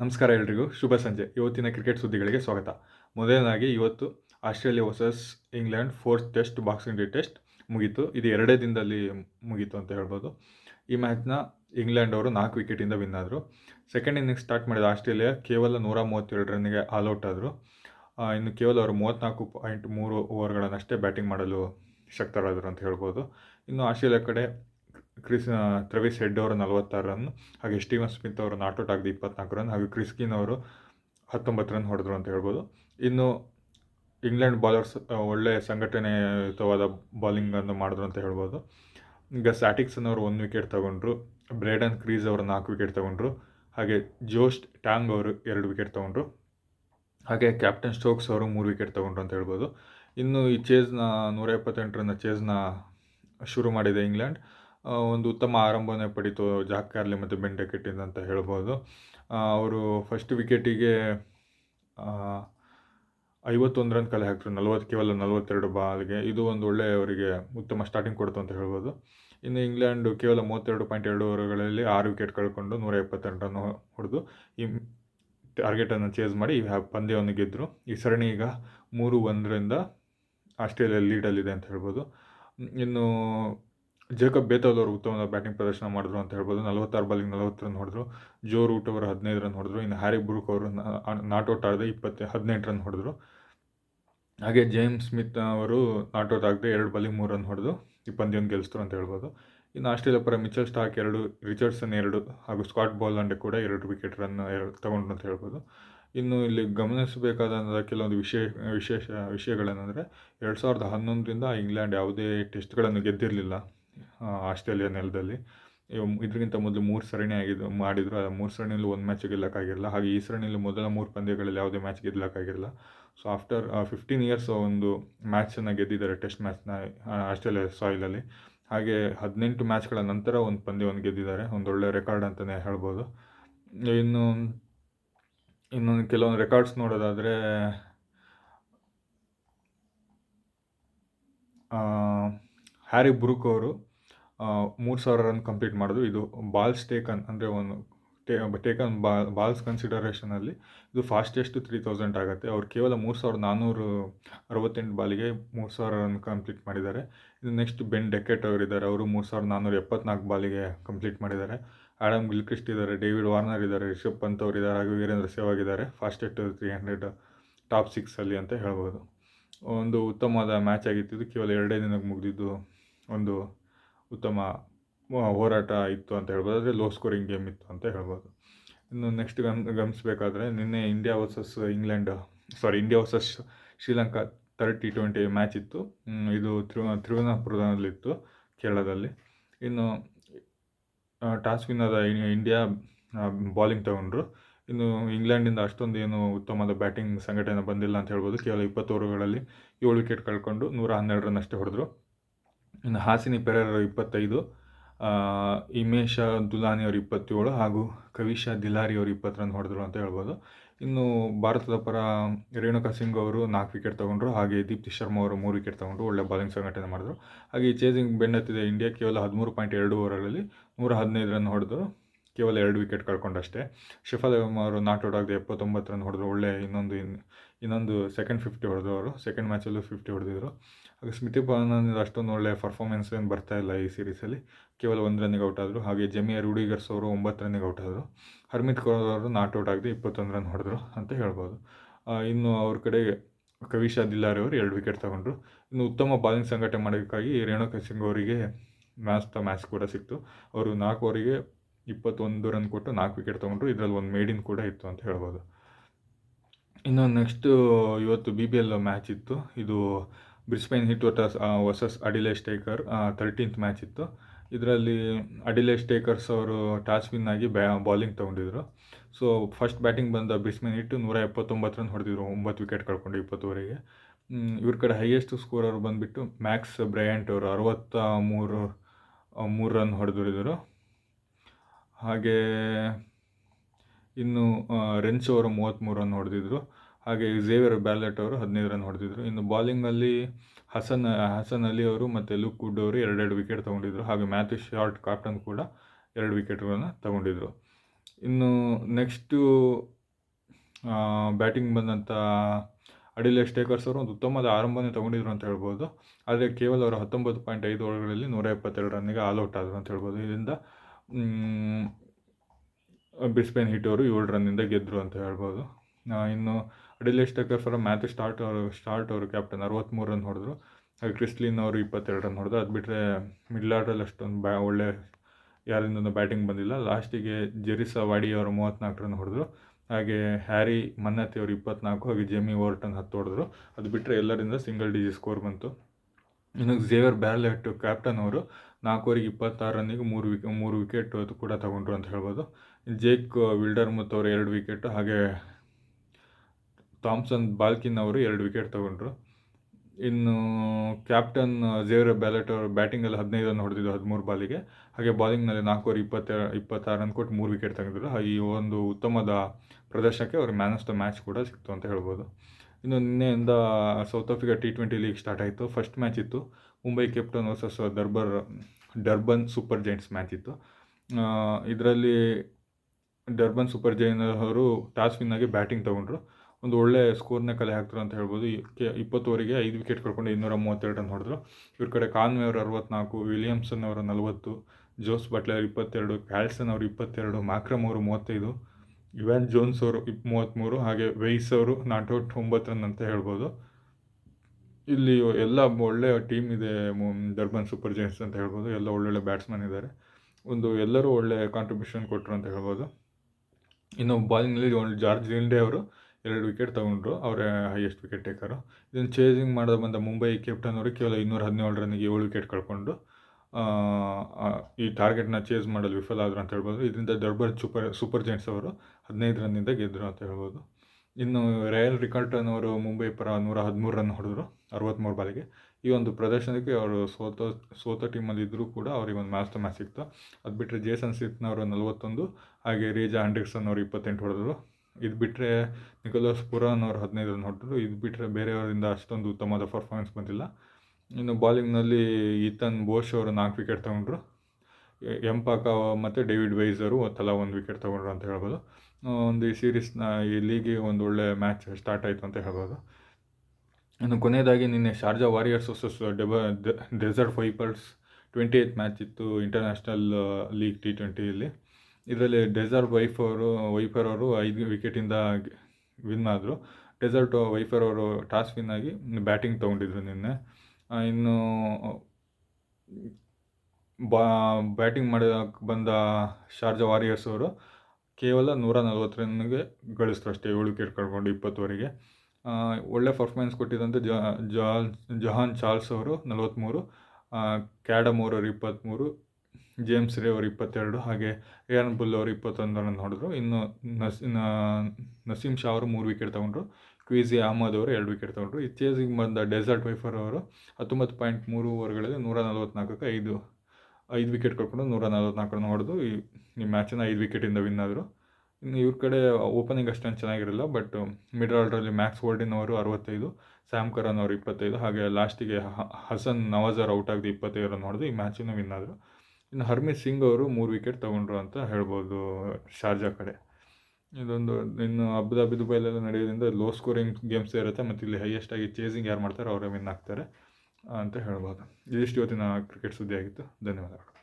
ನಮಸ್ಕಾರ ಎಲ್ರಿಗೂ. ಶುಭ ಸಂಜೆ. ಇವತ್ತಿನ ಕ್ರಿಕೆಟ್ ಸುದ್ದಿಗಳಿಗೆ ಸ್ವಾಗತ. ಮೊದಲನೇದಾಗಿ ಇವತ್ತು Australia versus England fourth test boxing day test ಮುಗೀತು. ಇದು ಎರಡೇ ದಿನದಲ್ಲಿ ಮುಗೀತು ಅಂತ ಹೇಳ್ಬೋದು. ಈ ಮ್ಯಾಚ್ನ ಇಂಗ್ಲೆಂಡ್ ಅವರು ನಾಲ್ಕು ವಿಕೆಟಿಂದ ವಿನ್ ಆದರು. ಸೆಕೆಂಡ್ ಇನ್ನಿಂಗ್ಸ್ ಸ್ಟಾರ್ಟ್ ಮಾಡಿದ ಆಸ್ಟ್ರೇಲಿಯಾ ಕೇವಲ ನೂರ ಮೂವತ್ತೇಳು ರನ್ನಿಗೆ ಆಲ್ಔಟ್ ಆದರು. ಇನ್ನು ಕೇವಲ ಅವರು ಮೂವತ್ತ್ನಾಲ್ಕು ಪಾಯಿಂಟ್ ಮೂರು ಓವರ್ಗಳನ್ನಷ್ಟೇ ಬ್ಯಾಟಿಂಗ್ ಮಾಡಲು ಶಕ್ತರಾದರು ಅಂತ ಹೇಳ್ಬೋದು. ಇನ್ನು ಆಸ್ಟ್ರೇಲಿಯಾ ಕಡೆ ಕ್ರಿಸ್ ಟ್ರೆವಿಸ್ ಹೆಡ್ ಅವರು ನಲವತ್ತಾರು ರನ್, ಹಾಗೆ ಸ್ಟೀವನ್ ಸ್ಮಿತ್ ಅವರು ನಾಟ್ಔಟ್ ಆಗಿದೆ ಇಪ್ಪತ್ನಾಲ್ಕು ರನ್, ಹಾಗೆ ಕ್ರಿಸ್ಕಿನ್ ಅವರು ಹತ್ತೊಂಬತ್ತು ರನ್ ಹೊಡೆದ್ರು ಅಂತ ಹೇಳ್ಬೋದು. ಇನ್ನು ಇಂಗ್ಲೆಂಡ್ ಬಾಲರ್ಸ್ ಒಳ್ಳೆ ಸಂಘಟನೆಯುತವಾದ ಬೌಲಿಂಗನ್ನು ಮಾಡಿದ್ರು ಅಂತ ಹೇಳ್ಬೋದು. ಈಗ ಸ್ಯಾಟಿಕ್ಸನ್ ಅವರು ಒಂದು ವಿಕೆಟ್ ತಗೊಂಡ್ರು, ಬ್ರೇಡನ್ ಕ್ರೀಸ್ ಅವರು ನಾಲ್ಕು ವಿಕೆಟ್ ತಗೊಂಡ್ರು, ಹಾಗೆ ಜೋಸ್ಟ್ ಟ್ಯಾಂಗ್ ಅವರು ಎರಡು ವಿಕೆಟ್ ತಗೊಂಡ್ರು, ಹಾಗೆ ಕ್ಯಾಪ್ಟನ್ ಸ್ಟೋಕ್ಸ್ ಅವರು ಮೂರು ವಿಕೆಟ್ ತಗೊಂಡ್ರು ಅಂತ ಹೇಳ್ಬೋದು. ಇನ್ನು ಈ ಚೇಸ್ನ ನೂರ ಎಪ್ಪತ್ತೆಂಟು ರನ್ನ ಚೇಸ್ನ ಶುರು ಮಾಡಿದೆ ಇಂಗ್ಲೆಂಡ್. ಒಂದು ಉತ್ತಮ ಆರಂಭನೆ ಪಡೀತು. ಜಾಕ್ ಕಾರ್ಲಿ ಮತ್ತು ಬೆನ್ ಡೆಕೆಟಿಂದ ಅಂತ ಹೇಳ್ಬೋದು. ಅವರು ಫಸ್ಟ್ ವಿಕೆಟಿಗೆ ಐವತ್ತೊಂದು ರನ್ ಕಲೆ ಹಾಕಿದ್ರು. ನಲವತ್ತು, ಕೇವಲ ನಲವತ್ತೆರಡು ಬಾಲ್ಗೆ. ಇದು ಒಂದು ಒಳ್ಳೆಯ ಅವರಿಗೆ ಉತ್ತಮ ಸ್ಟಾರ್ಟಿಂಗ್ ಕೊಡ್ತು ಅಂತ ಹೇಳ್ಬೋದು. ಇನ್ನು ಇಂಗ್ಲೆಂಡು ಕೇವಲ ಮೂವತ್ತೆರಡು ಪಾಯಿಂಟ್ ಎರಡು ಓವರ್ಗಳಲ್ಲಿ ಆರು ವಿಕೆಟ್ ಕಳ್ಕೊಂಡು ನೂರ ಎಪ್ಪತ್ತೆಂಟು ರನ್ ಹೊಡೆದು ಈ ಟಾರ್ಗೆಟನ್ನು ಚೇಸ್ ಮಾಡಿ ಈ ಪಂದ್ಯವನ್ನು ಗೆದ್ದರು ಈ ಸರಣಿ ಈಗ ಮೂರು ಒಂದರಿಂದ ಆಸ್ಟ್ರೇಲಿಯಾ ಲೀಡಲ್ಲಿದೆ ಅಂತ ಹೇಳ್ಬೋದು. ಇನ್ನು ಜೇಕಬ್ ಬೇತಲ್ ಅವರು ಉತ್ತಮವಾದ ಬ್ಯಾಟಿಂಗ್ ಪ್ರದರ್ಶನ ಮಾಡಿದ್ರು ಅಂತ ಹೇಳ್ಬೋದು. ನಲವತ್ತಾರು ಬಾಲಿಗೆ ನಲವತ್ತು ರನ್ ಹೊಡೆದ್ರು. ಜೋ ರೂಟ್ ಅವರು ಹದಿನೈದು ರನ್ ಹೊಡೆದ್ರು. ಇನ್ನು ಹ್ಯಾರಿ ಬ್ರೂಕ್ ಅವರು ನಾಟ್ ಔಟ್ ಆಡದೆ ಇಪ್ಪತ್ತು, ಹದಿನೆಂಟು ರನ್ ಹೊಡೆದ್ರು. ಹಾಗೆ ಜೇಮ್ಸ್ ಸ್ಮಿತ್ ಅವರು ನಾಟ್ ಔಟ್ ಆಗದೆ ಎರಡು ಬಾಲಿಂಗ್ ಮೂರು ರನ್ ಹೊಡೆದು ಈ ಗೆಲ್ಲಿಸಿದ್ರು ಅಂತ ಹೇಳ್ಬೋದು. ಇನ್ನು ಆಸ್ಟ್ರೇಲಿಯಾ ಪರ ಮಿಚಲ್ ಸ್ಟಾಕ್ ಎರಡು, ರಿಚರ್ಡ್ಸನ್ ಎರಡು ಹಾಗೂ ಸ್ಕಾಟ್ ಬಾಲ್ಯಾಂಡೆ ಕೂಡ ಎರಡು ವಿಕೆಟ್ ರನ್ ಎರಡು ತಗೊಂಡ್ರು ಅಂತ ಹೇಳ್ಬೋದು. ಇನ್ನು ಇಲ್ಲಿ ಗಮನಿಸಬೇಕಾದ ಕೆಲವೊಂದು ವಿಶೇಷ ವಿಶೇಷ ವಿಷಯಗಳೇನೆಂದರೆ, ಎರಡು ಸಾವಿರದ ಹನ್ನೊಂದರಿಂದ ಇಂಗ್ಲೆಂಡ್ ಯಾವುದೇ ಟೆಸ್ಟ್ಗಳನ್ನು ಗೆದ್ದಿರಲಿಲ್ಲ. ಆಸ್ಟ್ರೇಲಿಯಾ ನೆಲದಲ್ಲಿ. ಇದಕ್ಕಿಂತ ಮೊದಲು ಮೂರು ಸರಣಿ ಆಗಿದ್ದು ಮಾಡಿದ್ರು. ಆ ಮೂರು ಸರಣಿಯಲ್ಲಿ ಒಂದು ಮ್ಯಾಚ್ ಗೆಲ್ಲಕ್ಕಾಗಿರಲಿಲ್ಲ ಹಾಗೆ ಈ ಸರಣಿಯಲ್ಲಿ ಮೊದಲ ಮೂರು ಪಂದ್ಯಗಳಲ್ಲಿ ಯಾವುದೇ ಮ್ಯಾಚ್ ಗೆಲ್ಲಕ್ಕಾಗಿರಲಿಲ್ಲ ಸೊ ಆಫ್ಟರ್ ಫಿಫ್ಟೀನ್ ಇಯರ್ಸ್ ಒಂದು ಮ್ಯಾಚನ್ನು ಗೆದ್ದಿದ್ದಾರೆ ಟೆಸ್ಟ್ ಮ್ಯಾಚ್ನ ಆಸ್ಟ್ರೇಲಿಯಾ ಸಾಯಿಲಲ್ಲಿ ಹಾಗೆ ಹದಿನೆಂಟು ಮ್ಯಾಚ್ಗಳ ನಂತರ ಒಂದು ಪಂದ್ಯವನ್ನು ಗೆದ್ದಿದ್ದಾರೆ. ಒಂದು ಒಳ್ಳೆ ರೆಕಾರ್ಡ್ ಅಂತಲೇ ಹೇಳ್ಬೋದು. ಇನ್ನು ಇನ್ನೊಂದು ಕೆಲವೊಂದು ರೆಕಾರ್ಡ್ಸ್ ನೋಡೋದಾದರೆ ಹ್ಯಾರಿ ಬ್ರೂಕ್ ಅವರು ಮೂರು ಸಾವಿರ ರನ್ ಕಂಪ್ಲೀಟ್ ಮಾಡಿದ್ರು. ಇದು ಬಾಲ್ಸ್ ಟೇಕನ್ ಅಂದರೆ ಒಂದು ಟೇ ಟೇಕನ್ ಬಾ ಬಾಲ್ಸ್ ಕನ್ಸಿಡರೇಷನಲ್ಲಿ ಇದು ಫಾಸ್ಟೆಸ್ಟ್ ತ್ರೀ ತೌಸಂಡ್ ಆಗುತ್ತೆ. ಅವ್ರು ಕೇವಲ ಮೂರು ಸಾವಿರದ ನಾನ್ನೂರು ಅರವತ್ತೆಂಟು ಬಾಲಿಗೆ ಮೂರು ಸಾವಿರ ರನ್ ಕಂಪ್ಲೀಟ್ ಮಾಡಿದ್ದಾರೆ. ಇದು ನೆಕ್ಸ್ಟ್ ಬೆನ್ ಡೆಕೆಟ್ ಅವರಿದ್ದಾರೆ. ಅವರು ಮೂರು ಸಾವಿರದ ನಾನ್ನೂರ ಎಪ್ಪತ್ನಾಲ್ಕು ಬಾಲಿಗೆ ಕಂಪ್ಲೀಟ್ ಮಾಡಿದ್ದಾರೆ. ಆಡಮ್ ಗಿಲ್ಕ್ರಿಸ್ಟ್ ಇದ್ದಾರೆ ಡೇವಿಡ್ ವಾರ್ನರ್ ಇದ್ದಾರೆ, ರಿಷಬ್ ಪಂತ್ ಅವರಿದ್ದಾರೆ ಹಾಗೂ ವೀರೇಂದ್ರ ಸೆಹ್ವಾಗ್ ಇದ್ದಾರೆ ಫಾಸ್ಟೆಸ್ಟ್ ತ್ರೀ ಹಂಡ್ರೆಡ್ ಟಾಪ್ ಸಿಕ್ಸಲ್ಲಿ ಅಂತ ಹೇಳ್ಬೋದು. ಒಂದು ಉತ್ತಮವಾದ ಮ್ಯಾಚ್ ಆಗಿತ್ತು. ಇದು ಕೇವಲ ಎರಡೇ ದಿನಕ್ಕೆ ಮುಗಿದಿದ್ದು ಒಂದು ಉತ್ತಮ ಹೋರಾಟ ಇತ್ತು ಅಂತ ಹೇಳ್ಬೋದು. ಆದರೆ ಲೋ ಸ್ಕೋರಿಂಗ್ ಗೇಮ್ ಇತ್ತು ಅಂತ ಹೇಳ್ಬೋದು. ಇನ್ನು ನೆಕ್ಸ್ಟ್ ಗಮ್ ಗಮನಿಸಬೇಕಾದ್ರೆ ನಿನ್ನೆ India versus England sorry India versus Sri Lanka third T twenty match ಇತ್ತು. ಇದು ತಿರು ತಿರುವನಂತಪುರದಲ್ಲಿತ್ತು ಕೇರಳದಲ್ಲಿ. ಇನ್ನು ಟಾಸ್ ಆದ ಇಂಡಿಯಾ ಬಾಲಿಂಗ್ ತಗೊಂಡ್ರು. ಇನ್ನು ಇಂಗ್ಲೆಂಡಿಂದ ಅಷ್ಟೊಂದು ಏನು ಉತ್ತಮವಾದ ಬ್ಯಾಟಿಂಗ್ ಸಂಘಟನೆ ಬಂದಿಲ್ಲ ಅಂತ ಹೇಳ್ಬೋದು. ಕೇವಲ ಇಪ್ಪತ್ತು ಓವರ್ಗಳಲ್ಲಿ ಏಳು ವಿಕೆಟ್ ಕಳ್ಕೊಂಡು ನೂರ ಹನ್ನೆರಡು ರನ್ ಅಷ್ಟೇ ಹೊಡೆದ್ರು. ಇನ್ನು ಹಾಸಿನಿ ಪೆರೇರ ಇಪ್ಪತ್ತೈದು ಇಮೇಶ ದುಲಾನಿ ಅವರು ಇಪ್ಪತ್ತೇಳು ಹಾಗೂ ಕವಿಶಾ ದಿಲಾರಿ ಅವರು ಇಪ್ಪತ್ತು ರನ್ ಹೊಡೆದ್ರು ಅಂತ ಹೇಳ್ಬೋದು. ಇನ್ನು ಭಾರತದ ಪರ ರೇಣುಕಾ ಸಿಂಗ್ ಅವರು ನಾಲ್ಕು ವಿಕೆಟ್ ತೊಗೊಂಡ್ರು, ಹಾಗೆ ದೀಪ್ತಿ ಶರ್ಮಾ ಅವರು ಮೂರು ವಿಕೆಟ್ ತೊಗೊಂಡ್ರು, ಒಳ್ಳೆ ಬಾಲಿಂಗ್ ಸಂಘಟನೆ ಮಾಡಿದ್ರು. ಹಾಗೆ ಈ ಚೇಸಿಂಗ್ ಬೆನ್ನತ್ತಿದೆ ಇಂಡಿಯಾ, ಕೇವಲ ಹದಿಮೂರು ಪಾಯಿಂಟ್ ಎರಡು ಓವರಲ್ಲಿ ನೂರ ಹದಿನೈದು ರನ್ ಹೊಡೆದ್ರು, ಕೇವಲ ಎರಡು ವಿಕೆಟ್ ಕಳ್ಕೊಂಡಷ್ಟೇ. ಶಿಫಾಲ್ ಅಹ್ಮದ್ ಅವರು ನಾಟ್ಔಟ್ ಆಗದೆ ಎಪ್ಪತ್ತೊಂಬತ್ತು ರನ್ ಹೊಡೆದ್ರು, ಒಳ್ಳೆ ಇನ್ನೊಂದು ಇನ್ನೊಂದು ಸೆಕೆಂಡ್ ಫಿಫ್ಟಿ ಹೊಡೆದ್ರು ಅವರು ಸೆಕೆಂಡ್ ಮ್ಯಾಚಲ್ಲೂ ಫಿಫ್ಟಿ ಹೊಡೆದಿದ್ರು. ಸ್ಮಿತಿ ಪಾಲನಿಂದ ಅಷ್ಟೊಂದು ಒಳ್ಳೆ ಪರ್ಫಾರ್ಮೆನ್ಸ್ ಏನು ಬರ್ತಾ ಇಲ್ಲ ಈ ಸೀರೀಸಲ್ಲಿ ಕೇವಲ ಒಂದು ರನ್ನಿಗೆ ಔಟ್ ಆದರು. ಹಾಗೆ ಜಮಿಯ ರೂಡಿಗರ್ಸ್ ಅವರು ಒಂಬತ್ತು ರನ್ನಿಗೆ ಔಟ್ ಆದರು. ಹರ್ಮಿತ್ ಕೌರ್ ಅವರು ನಾಟ್ ಔಟ್ ಆಗದೆ ಇಪ್ಪತ್ತೊಂದು ರನ್ ಹೊಡೆದ್ರು ಅಂತ ಹೇಳ್ಬೋದು. ಇನ್ನು ಅವ್ರ ಕಡೆ ಕವಿಶಾ ದಿಲ್ಲಾರಿ ಅವರು ಎರಡು ವಿಕೆಟ್ ತಗೊಂಡ್ರು. ಇನ್ನು ಉತ್ತಮ ಬಾಲಿಂಗ್ ಸಂಘಟನೆ ಮಾಡೋದಕ್ಕಾಗಿ ರೇಣುಕಾ ಸಿಂಗ್ ಅವರಿಗೆ ಮ್ಯಾಚ್ ತ ಮ್ಯಾಚ್ ಕೂಡ ಸಿಕ್ತು. ಅವರು ನಾಲ್ಕು ಓವರಿಗೆ ಇಪ್ಪತ್ತೊಂದು ರನ್ ಕೊಟ್ಟು ನಾಲ್ಕು ವಿಕೆಟ್ ತೊಗೊಂಡ್ರು. ಇದರಲ್ಲಿ ಒಂದು ಮೇಡಿನ್ ಕೂಡ ಇತ್ತು ಅಂತ ಹೇಳ್ಬೋದು. ಇನ್ನು ನೆಕ್ಸ್ಟು ಇವತ್ತು ಬಿ ಬಿ ಎಲ್ ಮ್ಯಾಚ್ ಇತ್ತು. ಇದು Brisbane Heat versus versus Adelaide Strikers thirteenth match ಇತ್ತು. ಇದರಲ್ಲಿ ಅಡಿಲೆ ಟೇಕರ್ಸ್ ಅವರು ಟಾಸ್ ವಿನ್ ಆಗಿ ಬ್ಯಾ ಬಾಲಿಂಗ್ ತೊಗೊಂಡಿದ್ರು. ಸೊ ಫಸ್ಟ್ ಬ್ಯಾಟಿಂಗ್ ಬಂದ ಬ್ರಿಸ್ಬೈನ್ ಹಿಟ್ಟು ನೂರ ಎಪ್ಪತ್ತೊಂಬತ್ತು ರನ್ ಹೊಡೆದಿದ್ರು, ಒಂಬತ್ತು ವಿಕೆಟ್ ಕಳ್ಕೊಂಡು ಇಪ್ಪತ್ತುವರೆಗೆ. ಇವ್ರ ಕಡೆ ಹೈಯೆಸ್ಟ್ ಸ್ಕೋರರ್ ಬಂದುಬಿಟ್ಟು ಮ್ಯಾಕ್ಸ್ ಬ್ರಯಾಂಟ್ ಅವರು ಅರವತ್ತ ಮೂರು ಮೂರು ರನ್ ಹೊಡೆದಿದ್ರು. ಹಾಗೆ ಇನ್ನು ರೆನ್ಸ್ ಅವರು ಮೂವತ್ತ್ಮೂರು ರನ್ ಹೊಡೆದಿದ್ರು. ಹಾಗೆ ಝೇವಿಯರ್ ಬ್ಯಾಲೆಟ್ ಅವರು ಹದಿನೈದು ರನ್ ಹೊಡೆದಿದ್ರು. ಇನ್ನು ಬಾಲಿಂಗಲ್ಲಿ ಹಸನ್ ಹಸನ್ ಅಲಿ ಅವರು ಮತ್ತು ಲುಕ್ ವುಡ್ ಅವರು ಎರಡೆರಡು ವಿಕೆಟ್ ತೊಗೊಂಡಿದ್ರು. ಹಾಗೆ ಮ್ಯಾಥ್ಯೂ ಶಾರ್ಟ್ ಕ್ಯಾಪ್ಟನ್ ಕೂಡ ಎರಡು ವಿಕೆಟ್ಗಳನ್ನು ತಗೊಂಡಿದ್ರು. ಇನ್ನು ನೆಕ್ಸ್ಟು ಬ್ಯಾಟಿಂಗ್ ಬಂದಂಥ ಅಡಿಲೆ ಸ್ಟೇಕರ್ಸ್ ಅವರು ಒಂದು ಉತ್ತಮವಾದ ಆರಂಭನೇ ತೊಗೊಂಡಿದ್ರು ಅಂತ ಹೇಳ್ಬೋದು. ಆದರೆ ಕೇವಲ ಅವರು ಹತ್ತೊಂಬತ್ತು ಪಾಯಿಂಟ್ ಐದು ಓವರ್ಗಳಲ್ಲಿ ನೂರ ಎಪ್ಪತ್ತೆರಡು ರನ್ನಿಗೆ ಆಲ್ ಔಟ್ ಆದರು ಅಂತ ಹೇಳ್ಬೋದು. ಇದರಿಂದ ಬ್ರಿಸ್ಬೇನ್ ಹಿಟ್ ಅವರು ಏಳು ರನ್ನಿಂದ ಗೆದ್ದರು ಅಂತ ಹೇಳ್ಬೋದು. ಇನ್ನು ಅಡಿಲೆ ಸ್ಟೇಕರ್ಸ್ ಅವರ ಮ್ಯಾಚ್ ಸ್ಟಾರ್ಟ್ ಅವರು ಸ್ಟಾರ್ಟ್ ಅವರು ಕ್ಯಾಪ್ಟನ್ ಅರವತ್ತ್ಮೂರು ರನ್ ಹೊಡೆದ್ರು. ಹಾಗೆ ಕ್ರಿಸ್ಲಿನ್ ಅವರು ಇಪ್ಪತ್ತೆರಡು ರನ್ ಹೊಡೆದ್ರು ಅದು ಬಿಟ್ಟರೆ ಮಿಡ್ಲ್ ಆರ್ಡ್ರಲ್ಲಿ ಅಷ್ಟೊಂದು ಬ್ಯಾ, ಒಳ್ಳೆ ಯಾರಿಂದ ಬ್ಯಾಟಿಂಗ್ ಬಂದಿಲ್ಲ. ಲಾಸ್ಟಿಗೆ ಜೆರಿಸಾ ವಾಡಿ ಅವರು ಮೂವತ್ತ್ನಾಲ್ಕು ರನ್ ಹೊಡೆದ್ರು. ಹಾಗೆ ಹ್ಯಾರಿ ಮನ್ನತಿ ಅವರು ಇಪ್ಪತ್ನಾಲ್ಕು, ಹಾಗೆ ಜೆಮಿ ಓವರ್ಟನ್ ಹತ್ತು ಹೊಡೆದ್ರು. ಅದು ಬಿಟ್ಟರೆ ಎಲ್ಲರಿಂದ ಸಿಂಗಲ್ ಡಿಜಿ ಸ್ಕೋರ್ ಬಂತು. ಇನ್ನು ಝೇವರ್ ಬ್ಯಾರ್ಲೆಟ್ ಕ್ಯಾಪ್ಟನ್ ಅವರು ನಾಲ್ಕುವರೆಗೆ ಇಪ್ಪತ್ತಾರು ರನ್ನಿಗೆ ಮೂರು ವಿಕೆ ಮೂರು ವಿಕೆಟ್ ಅದು ಕೂಡ ತಗೊಂಡ್ರು ಅಂತ ಹೇಳ್ಬೋದು. ಜೇಕ್ ವಿಲ್ಡರ್ ಮತ್ತು ಅವರು ಎರಡು ವಿಕೆಟ್ ಹಾಗೆ ಥಾಮ್ಸನ್, ಬಾಲ್ಕಿನ್ ಅವರು ಎರಡು ವಿಕೆಟ್ ತಗೊಂಡ್ರು. ಇನ್ನು ಕ್ಯಾಪ್ಟನ್ ಝೇವ್ರ ಬ್ಯಾಲೆಟ್ ಅವರು ಬ್ಯಾಟಿಂಗಲ್ಲಿ ಹದಿನೈದು ರನ್ ಹೊಡೆದಿದ್ದು ಹದಿಮೂರು ಬಾಲಿಗೆ. ಹಾಗೆ ಬಾಲಿಂಗ್ನಲ್ಲಿ ನಾಲ್ಕೂವರೆ ಇಪ್ಪತ್ತೆ ಇಪ್ಪತ್ತಾರು ರನ್ ಕೊಟ್ಟು ಮೂರು ವಿಕೆಟ್ ತೆಗೆದ್ರು ಈ ಒಂದು ಉತ್ತಮದ ಪ್ರದರ್ಶನಕ್ಕೆ ಅವ್ರಿಗೆ ಮ್ಯಾನ್ ಆಫ್ ದ ಮ್ಯಾಚ್ ಕೂಡ ಸಿಕ್ತು ಅಂತ ಹೇಳ್ಬೋದು. ಇನ್ನು ನಿನ್ನೆಯಿಂದ South Africa T twenty league start ಆಯಿತು. ಫಸ್ಟ್ ಮ್ಯಾಚ್ ಇತ್ತು. Mumbai Cape Town versus Durban Durban super giants match ಇತ್ತು. ಇದರಲ್ಲಿ ಡರ್ಬನ್ ಸೂಪರ್ ಜೈನ್ ಅವರು ಟಾಸ್ ವಿನ್ ಆಗಿ ಬ್ಯಾಟಿಂಗ್ ತೊಗೊಂಡ್ರು. ಒಂದು ಒಳ್ಳೆ ಸ್ಕೋರ್ನ ಕಲೆ ಹಾಕ್ತಾರೆ ಅಂತ ಹೇಳ್ಬೋದು. ಇಪ್ಪತ್ತು ಇಪ್ಪತ್ತುವರೆಗೆ ಐದು ವಿಕೆಟ್ ಕಳ್ಕೊಂಡು ಇನ್ನೂರ ಮೂವತ್ತೆರಡು ರನ್ ಹೊಡೆದ್ರು. ಇವ್ರ ಕಡೆ ಕಾನ್ವೆ ಅವರು ಅರವತ್ನಾಲ್ಕು ವಿಲಿಯಮ್ಸನ್ ಅವರು ನಲವತ್ತು ಜೋಸ್ ಬಟ್ಲರ್ ಇಪ್ಪತ್ತೆರಡು ಕ್ಯಾಲ್ಸನ್ ಅವರು ಇಪ್ಪತ್ತೆರಡು ಮಾಕ್ರಮ್ ಅವರು ಮೂವತ್ತೈದು ಇವ್ಯಾನ್ ಜೋನ್ಸ್ ಅವರು ಇಪ್ ಮೂವತ್ತ್ಮೂರು ಹಾಗೆ ವೈಸ್ ಅವರು ನಾಟ್ ಔಟ್ ಒಂಬತ್ತು ರನ್ ಅಂತ ಹೇಳ್ಬೋದು. ಇಲ್ಲಿ ಎಲ್ಲ ಒಳ್ಳೆಯ ಟೀಮ್ ಇದೆ ಡರ್ಬನ್ ಸೂಪರ್ ಜೈನ್ಸ್ ಅಂತ ಹೇಳ್ಬೋದು. ಎಲ್ಲ ಒಳ್ಳೊಳ್ಳೆ ಬ್ಯಾಟ್ಸ್ಮನ್ ಇದ್ದಾರೆ ಒಂದು ಎಲ್ಲರೂ ಒಳ್ಳೆ ಕಾಂಟ್ರಿಬ್ಯೂಷನ್ ಕೊಟ್ಟರು ಅಂತ ಹೇಳ್ಬೋದು. ಇನ್ನು ಬಾಲಿಂಗ್ನಲ್ಲಿ ಒಂದು ಜಾರ್ಜ್ ಲಿಂಡೆ ಅವರು ಎರಡು ವಿಕೆಟ್ ತೊಗೊಂಡ್ರು, ಅವರೇ ಹೈಯೆಸ್ಟ್ ವಿಕೆಟ್ ಟೇಕರು ಇದನ್ನು ಚೇಸಿಂಗ್ ಮಾಡೋದು ಬಂದ ಮುಂಬೈ ಕ್ಯಾಪ್ಟನ್ ಅವರು ಕೇವಲ ಇನ್ನೂರ ಹದಿನೇಳು ರನ್ನಿಗೆ ಏಳು ವಿಕೆಟ್ ಕಳ್ಕೊಂಡು ಈ ಟಾರ್ಗೆಟ್ನ ಚೇಸ್ ಮಾಡಲು ವಿಫಲ ಆದರು ಅಂತ ಹೇಳ್ಬೋದು. ಇದರಿಂದ ದರ್ಬರ್ ಸೂಪರ್ ಸೂಪರ್ ಜೈಂಟ್ಸ್ ಅವರು ಹದಿನೈದು ರನ್ನಿಂದ ಗೆದ್ದರು ಅಂತ ಹೇಳ್ಬೋದು. ಇನ್ನು ರಯಲ್ ರಿಕಾರ್ಟನ್ ಅವರು ಮುಂಬೈ ಪರ ನೂರ ಹದಿಮೂರು ರನ್ ಹೊಡೆದ್ರು ಅರವತ್ತ್ಮೂರು ಬಾಲಿಗೆ. ಈ ಒಂದು ಪ್ರದರ್ಶನಕ್ಕೆ ಅವರು ಸೋತ ಸೋತ ಟೀಮಲ್ಲಿ ಇದ್ದರೂ ಕೂಡ ಅವ್ರಿಗೆ ಒಂದು ಮ್ಯಾಚ್ ಮ್ಯಾಚ್ ಸಿಕ್ತು. ಅದು ಬಿಟ್ಟರೆ ಜೇಸನ್ ಸಿತ್ನವರು ನಲವತ್ತೊಂದು, ಹಾಗೆ ರೀಜಾ ಆಂಡ್ರಿಕ್ಸನ್ ಅವರು ಇಪ್ಪತ್ತೆಂಟು ಹೊಡೆದ್ರು. ಇದು ಬಿಟ್ಟರೆ ನಿಕೋಲಸ್ ಪುರಾನ್ ಅವರು ಹದಿನೈದು ರನ್ ಹೊಡೆದ್ರು ಇದು ಬಿಟ್ಟರೆ ಬೇರೆಯವರಿಂದ ಅಷ್ಟೊಂದು ಉತ್ತಮವಾದ ಪರ್ಫಾರ್ಮೆನ್ಸ್ ಬಂದಿಲ್ಲ. ಇನ್ನು ಬಾಲಿಂಗ್ನಲ್ಲಿ ಈತನ್ ಬೋಶ್ ಅವರು ನಾಲ್ಕು ವಿಕೆಟ್ ತೊಗೊಂಡ್ರು. ಎಂಪಾಕ ಮತ್ತು ಡೇವಿಡ್ ವೈಸರು ತಲಾ ಒಂದು ವಿಕೆಟ್ ತೊಗೊಂಡ್ರು ಅಂತ ಹೇಳ್ಬೋದು. ಒಂದು ಈ ಸೀರೀಸ್ನ ಈ ಲೀಗಿಗೆ ಒಂದು ಒಳ್ಳೆ ಮ್ಯಾಚ್ ಸ್ಟಾರ್ಟ್ ಆಯಿತು ಅಂತ ಹೇಳ್ಬೋದು. ಇನ್ನು ಕೊನೆಯದಾಗಿ ನಿನ್ನೆ Sharjah warriors versus ಡೆಬ desert vipers twenty eighth match ಇತ್ತು ಇಂಟರ್ನ್ಯಾಷನಲ್ ಲೀಗ್ ಟಿ ಟ್ವೆಂಟಿಯಲ್ಲಿ ಇದರಲ್ಲಿ ಡೆಸರ್ಟ್ ಅವರು ವೈಫರ್ ಅವರು ಐದು ವಿಕೆಟಿಂದ ವಿನ್ ಆದರು. ಡೆಸರ್ಟ್ ವೈಫರ್ ಅವರು ಟಾಸ್ ವಿನ್ ಆಗಿ ಬ್ಯಾಟಿಂಗ್ ತೊಗೊಂಡಿದ್ರು ನಿನ್ನೆ. ಇನ್ನು ಬಾ ಬ್ಯಾಟಿಂಗ್ ಮಾಡೋಕೆ ಬಂದ ಶಾರ್ಜಾ ವಾರಿಯರ್ಸ್ ಅವರು ಕೇವಲ ನೂರ ನಲ್ವತ್ತು ರನ್ಗೆ ಅಷ್ಟೇ, ಏಳು ವಿಕೆಟ್ ಕಳ್ಕೊಂಡು ಇಪ್ಪತ್ತುವರೆಗೆ. ಒಳ್ಳೆ ಪರ್ಫಾರ್ಮೆನ್ಸ್ ಕೊಟ್ಟಿದ್ದಂತೆ ಜಹಾನ್ ಚಾರ್ಲ್ಸ್ ಅವರು ನಲವತ್ತ್ಮೂರು ಕ್ಯಾಡಮ್ ಅವರು ಇಪ್ಪತ್ತ್ಮೂರು ಜೇಮ್ಸ್ ರೇ ಅವರು ಇಪ್ಪತ್ತೆರಡು ಹಾಗೆ ಏರನ್ ಬುಲ್ ಅವರು ಇಪ್ಪತ್ತೊಂದರನ್ನು ನೋಡಿದ್ರು. ಇನ್ನು ನಸ್ ನಸೀಮ್ ಶಾ ಅವರು ಮೂರು ವಿಕೆಟ್ ತೊಗೊಂಡ್ರು. ಕ್ವೀಜಿ ಅಹಮದ್ ಅವರು ಎರಡು ವಿಕೆಟ್ ತೊಗೊಂಡ್ರು. ಚೇಸಿಂಗ್ ಬಂದ ಡೆಸರ್ಟ್ ವೈಫರ್ ಅವರು ಹತ್ತೊಂಬತ್ತು ಪಾಯಿಂಟ್ ಮೂರು ಓವರ್ಗಳಲ್ಲಿ ನೂರ ನಲ್ವತ್ನಾಲ್ಕಕ್ಕೆ ಐದು ಐದು ವಿಕೆಟ್ ಕಳ್ಕೊಂಡು ನೂರ ನಲ್ವತ್ನಾಲ್ಕು ರನ್ ಹೊಡೆದು ಈ ಈ ಮ್ಯಾಚನ್ನು ಐದು ವಿಕೆಟಿಂದ ವಿನ್ ಆದರು. ಇನ್ನು ಇವ್ರ ಕಡೆ ಓಪನಿಂಗ್ ಅಷ್ಟೊಂದು ಚೆನ್ನಾಗಿರಲಿಲ್ಲ ಬಟ್ ಮಿಡಲ್ ಆರ್ಡ್ರಲ್ಲಿ ಮ್ಯಾಕ್ಸ್ ವರ್ಡಿನ್ ಅವರು ಅರವತ್ತೈದು ಸ್ಯಾಮ್ ಕರನ್ ಅವರು ಇಪ್ಪತ್ತೈದು, ಹಾಗೆ ಲಾಸ್ಟಿಗೆ ಹಸನ್ ನವಾಜರ್ ಔಟ್ ಆಗಿದೆ ಇಪ್ಪತ್ತೈದು ರನ್ ಹೊಡೆದು ಈ ಮ್ಯಾಚನ್ನು ವಿನ್ ಆದರು. ಇನ್ನು ಹರ್ಮಿತ್ ಸಿಂಗ್ ಅವರು ಮೂರು ವಿಕೆಟ್ ತೊಗೊಂಡ್ರು ಅಂತ ಹೇಳ್ಬೋದು ಶಾರ್ಜಾ ಕಡೆ. ಇದೊಂದು ಇನ್ನು ಅಬುದಾಬಿ ದುಬೈಲೆಲ್ಲ ನಡೆಯೋದ್ರಿಂದ ಲೋ ಸ್ಕೋರಿಂಗ್ ಗೇಮ್ಸ್ ಇರುತ್ತೆ ಮತ್ತು ಇಲ್ಲಿ ಹೈಯೆಸ್ಟ್ ಆಗಿ ಚೇಸಿಂಗ್ ಯಾರು ಮಾಡ್ತಾರೆ ಅವರೇ ವಿನ್ ಆಗ್ತಾರೆ ಅಂತ ಹೇಳ್ಬೋದು. ಇದಿಷ್ಟು ಇವತ್ತಿನ ಕ್ರಿಕೆಟ್ ಸುದ್ದಿ ಆಗಿತ್ತು ಧನ್ಯವಾದಗಳು.